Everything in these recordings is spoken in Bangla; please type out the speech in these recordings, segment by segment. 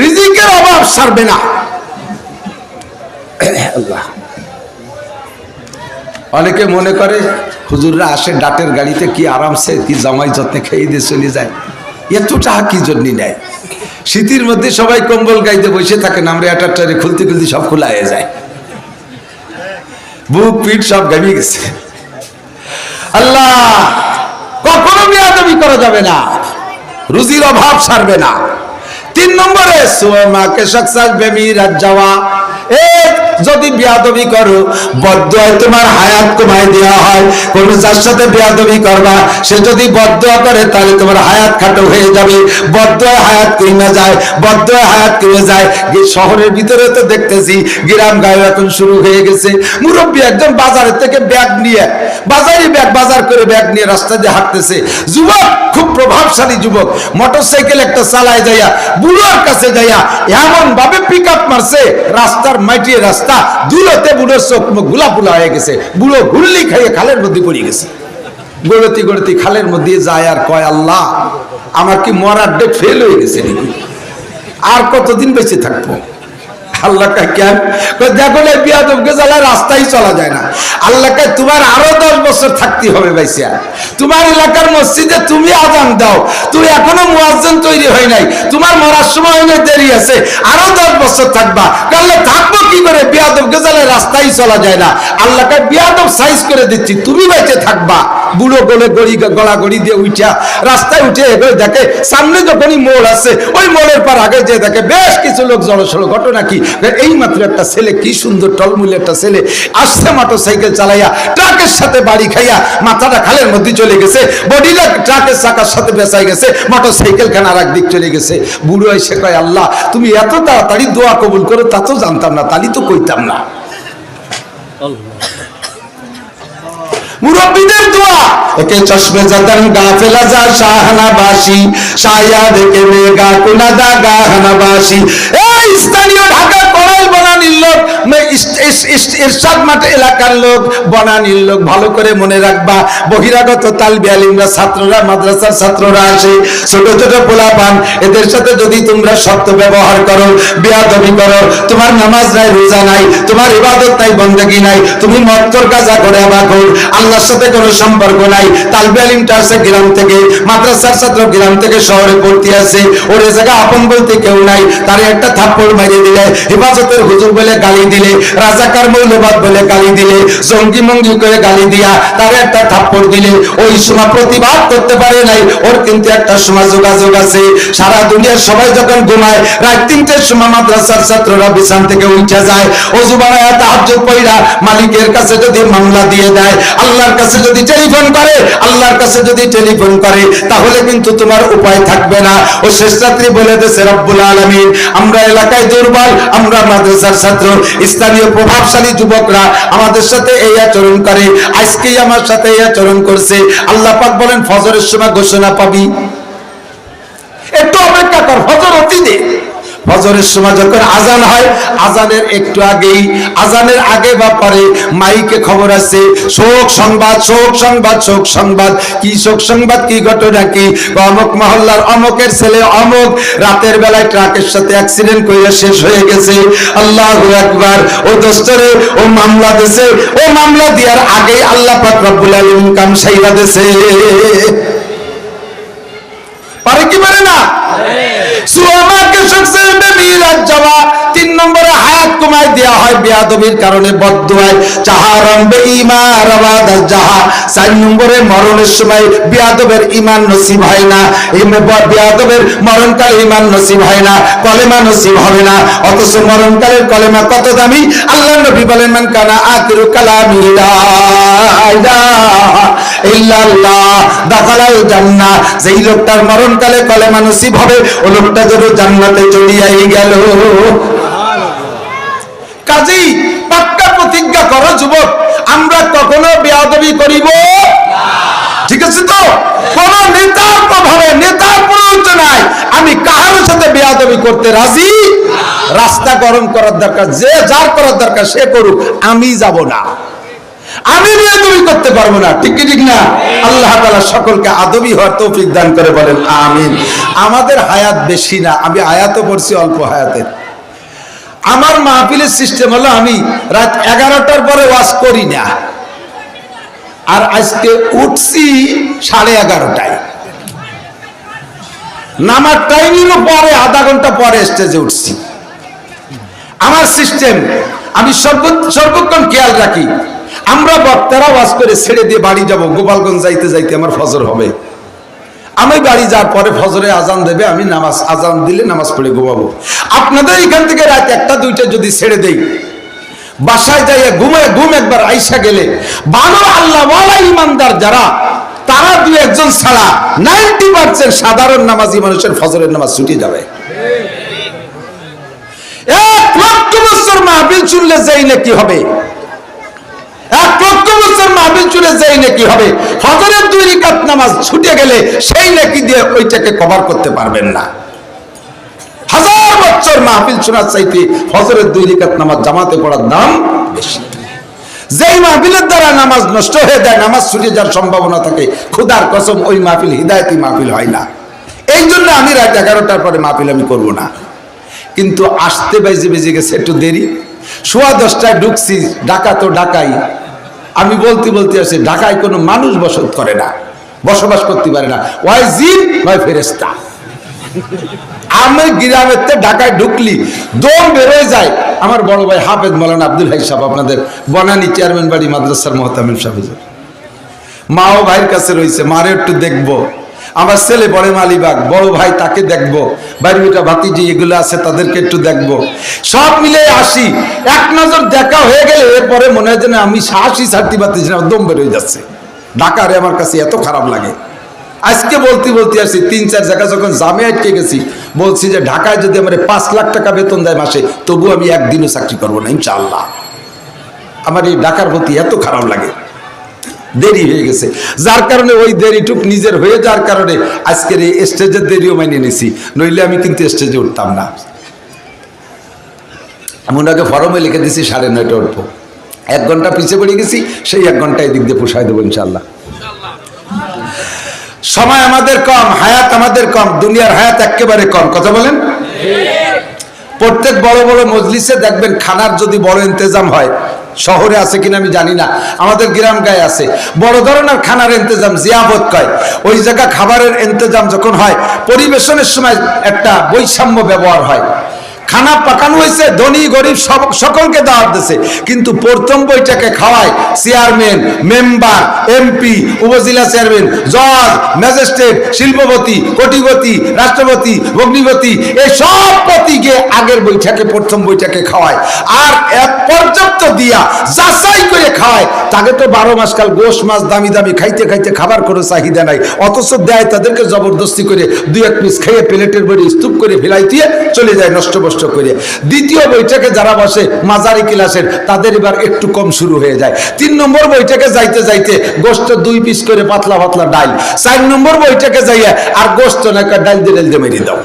রিজিকের অভাব সারবে না। অনেকে মনে করে, হুজুররা আসে ডাটের গাড়িতে, কি আরামসে, কি জামাই যত্নে খেয়ে দিয়ে চলে যায়। এত টাকা কি জন্য নেয়? শীতের মধ্যে সবাই কম্বল গাইতে বসে থাকেন আমরা একটা খুলতে খুলতে সব খোলা হয়ে যায়। বুক, পিঠ সব গামিয়ে গেছে। আল্লাহ, কখনো বিয়াদবি করা যাবে না। রুজির অভাব সারবে না। তিন নম্বরে সোমাকে সাকসাস বেমি রাজ্জাওয়া যাওয়া। যদি বিয়াদবি করো বদ্ধ তোমার হায়াত কমায় দেওয়া হয়। কোন যার সাথে বিয়াদবি করবা, সে যদি বদ্ধ করে, তাহলে তোমার হায়াত খাটো হয়ে যাবে। বদ্ধ হায়াত কমে যায় বদ্ধ হায়াত কমে যায়। শহরের ভিতরে তো দেখতেছি, গ্রাম গায়ে এখন শুরু হয়ে গেছে। মুরব্বী একজন বাজারের থেকে ব্যাগ নিয়ে, বাজারে ব্যাগ, বাজার করে ব্যাগ নিয়ে রাস্তা দিয়ে হাঁটতেছে। যুবক, খুব প্রভাবশালী যুবক, মোটরসাইকেল একটা চালায় যাইয়া, বুড়োর কাছে যাইয়া এমন ভাবে পিক আপ মারছে, রাস্তার মাটিয়ে রাস্তা দুলোতে বুড়োর চোখ মুখ গুলাপুলা হয়ে গেছে। বুড়ো গুল্লি খাইয়ে খালের মধ্যে পড়ে গেছে। গড়তি গড়তি খালের মধ্যে যায় আর কয়, আল্লাহ, আমার কি মরার ডেট ফেল হয়ে গেছে নাকি? আর কতদিন বেঁচে থাকব? আল্লাহ কেন? দেখো রাস্তায় চলা যায় না। আল্লাহ কা তোমার আরও দশ বছর থাকতে হবে তোমার এলাকার তুমি আজান দাও। তুমি এখনও তৈরি হয় নাই। তোমার মরার সময় অনেক দেরি আছে আরও দশ বছর থাকবা। তাহলে থাকব কি করে? বিয়াদব গেজালে রাস্তায় চলা যায় না। আল্লাহকে বিয়াদব সাইজ করে দিচ্ছি, তুমি বেঁচে থাকবা। বুড়ো গলে গড়ি গলা গড়ি দিয়ে উঠা রাস্তায় উঠে এগোয় দেখে, সামনে যখনই মোড় আছে ওই মোড়ের পর আগে যে দেখে, বেশ কিছু লোক জড়সড়, ঘটনা কি? এই মাত্র একটা ছেলে, কি সুন্দর টলমুলে একটা ছেলে, আসছে মোটর সাইকেল চালাইয়া, ট্রাকের সাথে বাড়ি খাইয়া, মাথাটা খালের মধ্যে চলে গেছে বডিটা ট্রাকের চাকার সাথে বেসাই গেছে মোটর সাইকেল খান আর দিক চলে গেছে। বুড়ো এসে কয়, আল্লাহ, তুমি এত তাড়াতাড়ি দোয়া কবুল করো, তা তো জানতাম না, তালি তো কইতাম না। মুরব্বীদের দোয়া। ওকে চশমে জাদান গাফেলা যা শাহনাবাসী সায়া দেখে মেগা কুনাদা গাহনাবাসী। এই স্থানীয় ইরশাদ এলাকার লোক, বনানীর লোক, ভালো করে মনে রাখবা। বহিরাগত ছাত্ররা, মাদ্রাসার ছাত্ররা আসে। ছোট ছোট এদের সাথে যদি তোমরা শব্দ ব্যবহার করো করো, তোমার নামাজ নাই, রোজা নাই, তোমার ইবাদত নাই, বন্দেগি নাই, তুমি মত্তর গাজা করে আল্লাহর সাথে কোনো সম্পর্ক নাই। তালবি আছে গ্রাম থেকে, মাদ্রাসার ছাত্র গ্রাম থেকে শহরে পড়তে আছে ওর জায়গা আপন বলতে কেউ নাই। তার একটা থাপ্পড় মারিয়ে দিলে, হেফাজতের হুজুর বলে গালি দিলে মৌলবাদ বলে গালি দিলে, জঙ্গি মঙ্গি করে গালি দিয়া তার একটা থাপ্পড় দিলে, ওই সময় প্রতিবাদ করতে পারে নাই। ওর কিন্তু একটা সময় যোগাযোগ আছে। সারা দুনিয়ার সবাই যখন ঘুমায়, রাত তিনটের সময় মাদ্রাসার ছাত্ররা বিছান থেকে উঠে যায়। মালিকের কাছে যদি মামলা দিয়ে দেয়, আল্লাহর কাছে যদি টেলিফোন করে, আল্লাহর কাছে যদি টেলিফোন করে, তাহলে কিন্তু তোমার উপায় থাকবে না। ও শেষ রাত্রি বলে দেশে রব্বুল আলামিন, আমরা এলাকায় দুর্বল, আমরা মাদ্রাসার ছাত্র, স্থানীয় প্রভাবশালী যুবকরা আমাদের সাথে এই আচরণ করে। আজকেই আমার সাথে এই আচরণ করছে। আল্লাহ পাক বলেন, ফজরের সময় ঘোষণা পাবি। একটু অপেক্ষা কর, ফজর অতীতে। ফজরের সময় যখন আজান হয়, আজানের একটু আগেই, আজানের আগে বা পরে মাইকে খবর আছে, শোক সংবাদ শোক সংবাদ শোক সংবাদ। কি শোক সংবাদ, কি ঘটনা কি? অমক মহল্লার অমকের ছেলে অমক, রাতের বেলায় ট্রাকের সাথে অ্যাক্সিডেন্ট করে শেষ হয়ে গেছে। আল্লাহ একবার ও দোস্তরে, ও মামলা দিছে। ও মামলা দেওয়ার আগেই আল্লাহ পাক রব্বুল আলামিন কাম সাইরা দিছে। পারে কি পারে না? নম্বরে হায়াত কমায় দেয়া হয়, বেয়াদবির কারণে বদ্ধ হয়। চাহারম বে ইমান আবাদ জাহা চার নম্বরে মরণের সময় বেয়াদবের ইমান নসিব হয় না। বেয়াদবের মরণকালে ইমান নসিব হয় না, কলেমা নসিব হবে না। অথচ মরণকালের কলেমা কত দামি? আল্লাহ নবী বলেন, মান কানা আখিরু কালামি যেই লোকটার মরণকালে কলেমা নসিব হবে, ও লোকটা যেন জান্নাতে চলিয়াই গেল। কাজেই পাক্কা প্রতিজ্ঞা করো, যুবক। আমরা কখনো বেয়াদবি করিব ঠিক আছে তো? কোন নেতার প্রভাবে, নেতার প্রয়োজনায় আমি কাহার সাথে বেয়াদবি করতে রাজি? রাস্তা গরম করার দরকার, যে যার করার দরকার সে করুক, আমি যাব না। আমি তুমি করতে পারব না, ঠিক ঠিক না? আল্লাহ তাআলা সকলকে আদবি হওয়ার তৌফিক দান করে বলেন, আমিন। আমাদের হায়াত বেশি না, আমি আয়াতও পড়ছি, অল্প হায়াতের আমার মাহফিলের সিস্টেম হলো আমি রাত এগারোটার পরে ওয়াজ করি না। আর আজকে উঠছি সাড়ে এগারোটায়। নামার টাইমিংও পরে, আধা ঘণ্টা পরে স্টেজে উঠছি। আমার সিস্টেম আমি সর্ব সর্বক্ষণ খেয়াল রাখি। আমরা বক্তারা ওয়াজ করে ছেড়ে দিয়ে বাড়ি যাব, গোপালগঞ্জ যাইতে যাইতে আমার ফজর হবে। আমি বাড়ি যাওয়ার পরে ফজরে আজান দেবে, আমি নামাজ, আজান দিলে নামাজ পড়ে ঘুমাবো। আপনাদের এখান থেকে রাত একটা, দুইটা যদি ছেড়ে দেই, বাসায় যাইয়া ঘুমে ঘুম একবার আইসা গেলে বানো আল্লাহ ইমানদার যারা, তারা দুই একজন ছাড়া নাইনটি পার্সেন্ট সাধারণ নামাজি মানুষের ফজরের নামাজ ছুটে যাবে। এক লক্ষ বছর মাহবিল শুনলে যাই না কি হবে। এক লক্ষ বছর মাহবিল শুনে যাই না কি হবে ফজরের দুই রিকাত নামাজ ছুটে গেলে সেই নাকি দিয়ে ওইটাকে কভার করতে পারবেন না। হাজার বছর মাহফিল শোনার চাইতে ফজরের দুই রিকাত নামাজ জামাতে পড়ার দাম বেশি। যেই দ্বারা নামাজ নষ্ট হয়ে যায়, নামাজ ছুটে যাওয়ার সম্ভাবনা থাকে, খুদার কসম ওই মাহফিল হৃদায়তি মাহফিল হয় না। এই জন্য আমি রাত এগারোটার পরে মাহফিল আমি করব না। কিন্তু আসতে বেজে বেজে গেছে একটু দেরি। সোয়া দশটায় ঢুকছি, ঢাকা তো ঢাকাই। আমি বলতে বলতে আসি, ঢাকায় কোনো মানুষ বসত করে না, বসবাস করতে পারে না। ওয়াই জিন, ওয়াই ফেরেস্তা আমি গ্রামের তো ঢাকায় ঢুকলি, দম বেরোয় যায়। আমার বড় ভাই হাফেজ মৌলানা আব্দুল হাই সাহেব আপনাদের বনানী চেয়ারম্যান বাড়ি মাদ্রাসার মহতামিম সাহেব ও ভাইয়ের কাছে রয়েছে, মারে একটু দেখব। আমার ছেলে পড়ে মালিবাগ, বড় ভাই তাকে দেখব। বাড়িটা ভাতিজি এগুলো আছে, তাদেরকে একটু দেখব। সব মিলে আসি। এক নজর দেখা হয়ে গেলে এরপরে মনে হয় যেন আমি সাহসী ছাড়তে পারতেছি না দম বেরোয় যাচ্ছে। ঢাকারে আমার কাছে এত খারাপ লাগে। আজকে বলতে বলতে আসি, তিন চার জায়গা যখন জামে আটকে গেছি, বলছি যে ঢাকায় যদি আমার পাঁচ লাখ টাকা বেতন দেয় মাসে তবু আমি একদিনও চাকরি করব না, ইনশাআল্লাহ। আমার এই ঢাকার প্রতি এত খারাপ লাগে। দেরি হয়ে গেছে। যার কারণে ওই দেরিটুক নিজের হয়ে যাওয়ার কারণে আজকের এই স্টেজের দেরিও মাইনে নিছি। নইলে আমি কিন্তু স্টেজে উঠতাম না। আমি ওনাকে ফরমে লিখে দিছি সাড়ে নয়টা উঠবো। এক ঘণ্টা পিছিয়ে পড়ে গেছি সেই এক ঘণ্টা এদিক দিয়ে পোষায় দেবো ইনশাল্লাহ সময় আমাদের কম হায়াত আমাদের কম দুনিয়ার হায়াত একেবারে কম। কথা বলেন? প্রত্যেক বড় বড় মজলিসে দেখবেন খানার যদি বড় ইন্তজাম হয় শহরে আছে কিনা আমি জানি না। আমাদের গ্রাম গায়ে আছে। বড় ধরনের খানার ইন্তজাম জিয়াবত কয়। ওই জায়গা খাবারের ইন্তজাম যখন হয়, পরিবেশনের সময় একটা বৈষম্য ব্যবহার হয়। খানা পাকানো হয়েছে, ধনী, গরিব সব সকলকে দাওয়াত দিছে। কিন্তু প্রথম বইটাকে খাওয়ায় চেয়ারম্যান, মেম্বার, এমপি, উপজেলা চেয়ারম্যান, জজ, ম্যাজিস্ট্রেট, শিল্পপতি, কোটিপতি, রাষ্ট্রপতি, অগ্নিপতি, এই সব পতিকে আগের বইটাকে প্রথম বইটাকে খাওয়ায়। আর এক পর্যাপ্ত দিয়া যাচাই করে খাওয়ায়। তাকে তো বারো মাস কাল গোশ মাছ দামি দামি খাইতে খাইতে খাবার কোনো চাহিদা নাই। অথচ দেয় তাদেরকে জবরদস্তি করে দুই এক পিস খেয়ে প্লেটের বড়ি স্তূপ করে ফেলাই দিয়ে চলে যায় নষ্ট বষ্ট করে দ্বিতীয় বৈঠকে যারা বসে মাঝারি ক্লাসের, তাদের এবার একটু কম শুরু হয়ে যায়। তিন নম্বর বৈঠকে যাইতে যাইতে গোস্ত দুই পিস করে পাতলা পাতলা ডাল চার নম্বর বৈঠকে যাইয়া আর গোস্ত নাকা ডাল দিয়ে ডাল দিয়ে মেরিয়ে দাও।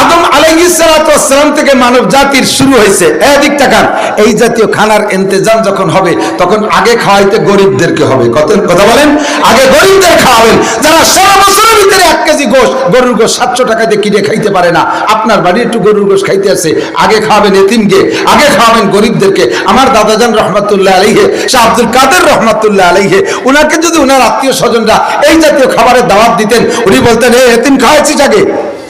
আদম আলাইসালাম থেকে মানব জাতির শুরু হয়েছে। এদিক তাকান এই জাতীয় খানার ইন্তজাম যখন হবে, তখন আগে খাওয়াইতে গরিবদেরকে হবে। কত কথা বলেন? আগে গরিবদের খাওয়াবেন। যারা ষোলো বছরের ভিতরে এক কেজি গোশ, গরুর গোশ সাতশো টাকা দিয়ে কিনে খাইতে পারে না। আপনার বাড়ি একটু গরুর গোশ খাইতে আছে। আগে খাওয়াবেন এতিমকে, আগে খাওয়াবেন গরিবদেরকে। আমার দাদাজান রহমতুল্লাহ আলাইহে, শাহ আব্দুল কাদের রহমতুল্লাহ আলাইহে, উনাকে যদি উনার আত্মীয় স্বজনরা এই জাতীয় খাবারের দাওয়াত দিতেন, উনি বলতেন, এ এতিম খাওয়াইছিস আগে?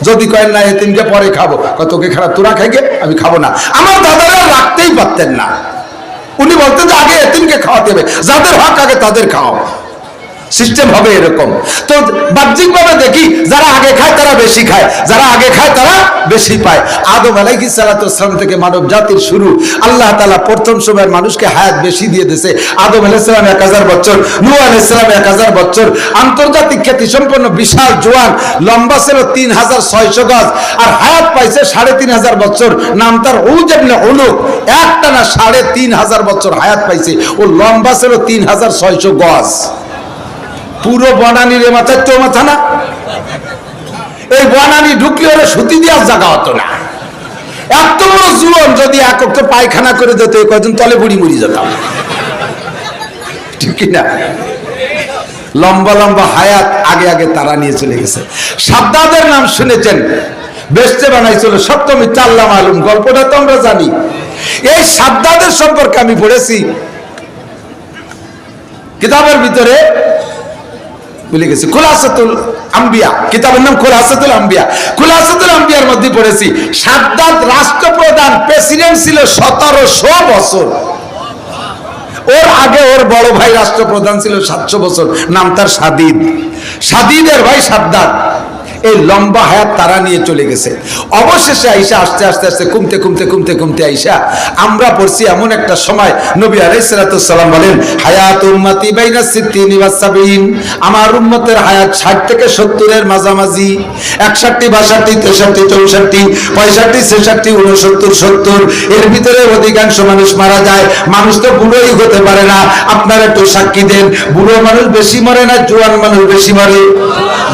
যদি কয়েন না এতিমকে পরে খাব। কতকে খারাপ, তোরা খাইকে, আমি খাব না। আমার দাদারা রাখতেই পারতেন না। উনি বলতেন যে, আগে এতিমকে খাওয়াতে হবে। যাদের হক, আগে তাদের খাওয়াও। সিস্টেম হবে এরকম। তো বাহ্যিকভাবে দেখি, যারা আগে খায় তারা বেশি খায়, যারা আগে খায় তারা বেশি পায়। আদম আলাইহি সালাতাম থেকে মানব জাতির শুরু, আল্লাহ তালা প্রথম সময়ের মানুষকে হায়াত বেশি দিয়ে দিয়েছে। আদম আলাইসালাম এক হাজার বছর নু আলাইসালাম এক হাজার বছর, আন্তর্জাতিক খ্যাতি সম্পন্ন বিশাল জোয়ান, লম্বা ছিল তিন হাজার ছয়শো গজ, আর হায়াত পাইছে সাড়ে তিন হাজার বছর। নাম তার উজেবনে উলুক। একটা না সাড়ে তিন হাজার বছর হায়াত পাইছে, ও লম্বা ছিল তিন হাজার ছয়শো গজ। পুরো বনানির মাথার তো মাথা না? এই বনানি ঢুকলে ওরা সুতি দেওয়ার জায়গা হতো না। এত জুয়ন যদি একক পায়খানা করে দিত কয়জন তলে বুড়ি মুড়ি যেতাম। ঠিক কিনা? লম্বা লম্বা হায়াত আগে আগে তারা নিয়ে চলে গেছে। সাদ্দাদের নাম শুনেছেন? বেসতে বানাইছিল সপ্তমী চাল্লা মালুম, গল্পটা তো আমরা জানি। এই সাদ্দাদের সম্পর্কে আমি পড়েছি। কিতাবের ভিতরে খোলাসাতুল আম্বিয়া। কিতাবের নাম খোলাসাতুল আম্বিয়া। খোলাসাতুল আম্বিয়ার মধ্যে পড়েছি, সাদ্দাত রাষ্ট্রপ্রধান প্রেসিডেন্ট ছিল সতেরোশো বছর। ওর আগে ওর বড় ভাই রাষ্ট্রপ্রধান ছিল সাতশো বছর। নাম তার সাদিদ। সাদিদের ভাই সাদ্দাত। এই লম্বা হায়াত তারা নিয়ে চলে গেছে। অবশেষে আইসা আস্তে আস্তে আস্তে কমতে কমতে কমতে কমতে আইসা আমরা পড়ছি এমন একটা সময় নবী আলাইসালাম বলেন, হায়াত উম্মতি বাইনা সিদ্দিন ওয়াসাবিন আমার উম্মতের হায়াত ষাট থেকে সত্তরের মাঝামাঝি। একষট্টি, বাষট্টি, তেষট্টি, চৌষট্টি, পঁয়ষট্টি, ছেষট্টি উনসত্তর সত্তর। এর ভিতরে অধিকাংশ মানুষ মারা যায়। মানুষ তো বুড়োই হতে পারে না। আপনারা একটু সাক্ষী দেন। বুড়ো মানুষ বেশি মরে না? জোয়ান মানুষ বেশি মরে?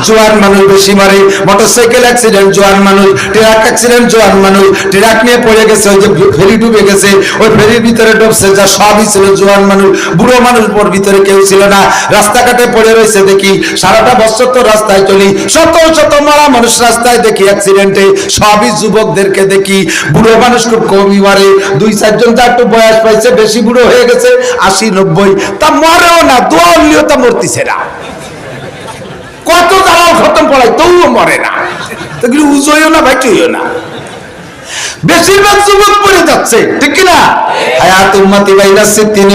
জোয়ান মানুষ বেশি মরে? মোটরসাইকেল অ্যাক্সিডেন্ট জোয়ান মানুষ ট্রাক অ্যাক্সিডেন্ট জোয়ান মানুষ ট্রাক নিয়ে পড়ে গেছে, ওই যে ফেরি ডুবে গেছে, ওই ফেরির ভিতরে ডুবছে, যা সবই ছিল জোয়ান মানুষ বুড়ো মানুষ ওর ভিতরে কেউ ছিল না। রাস্তাঘাটে পড়ে রয়েছে দেখি, সারাটা বছর তো রাস্তায় চলি, শত শত মরা মানুষ রাস্তায় দেখি অ্যাক্সিডেন্টে সবই যুবকদেরকে দেখি, বুড়ো মানুষ খুব কমই মারে, দুই চারজন তো একটু বয়স পাইছে, বেশি বুড়ো হয়ে গেছে, আশি, নব্বই, তা মরেও না, দোয়া তা মরতিছে না। কত দালাল খতম পড়ায় তবুও মরে না। তো উজইও না ভাই তুইও না। বেশিরভাগ যুবক পড়ে যাচ্ছে, ঠিক কিনা? হায়াত উম্মতি বাইনা সিদ্দিন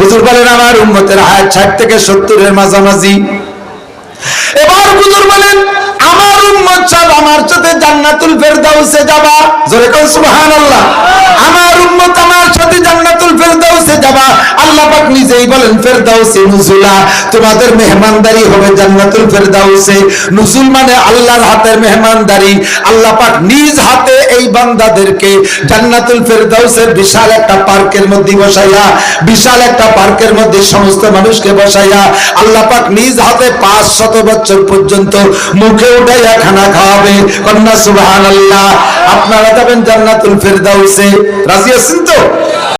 হুজুর বলেন, আমার উম্মতের হায়াত 60 থেকে 70 এর মাঝামাঝি। এবার হুজুর বলেন, আমার উম্মত সব আমার সাথে জান্নাতুল ফেরদাউসে যাবা। জোরে কোন, সুবহানাল্লাহ। আমার উম্মত আমার সাথে জান্নাতুল ফেরদাউসে যাবা। আল্লাহ পাক নিজেই বলেন, ফেরদাউসে নুজুলা, তোমাদের মেহমানদারি হবে জান্নাতুল ফেরদাউসে। নুজুল মানে আল্লাহর হাতের মেহমানদারি। আল্লাহ পাক নিজ হাতে এই বান্দাদেরকে জান্নাতুল ফেরদাউসের বিশাল একটা পার্কের মধ্যে বসাইয়া, বিশাল একটা পার্কের মধ্যে সমস্ত মানুষকে বসাইয়া, আল্লাহ পাক নিজ হাতে পাঁচ শত বছর পর্যন্ত মুখে উঠাইয়া খানা খাওয়াবে। কন্যা সুবাহ আপনারা যাবেন জান্নাতুল ফেরদাউসে। রাজি আছেন তো?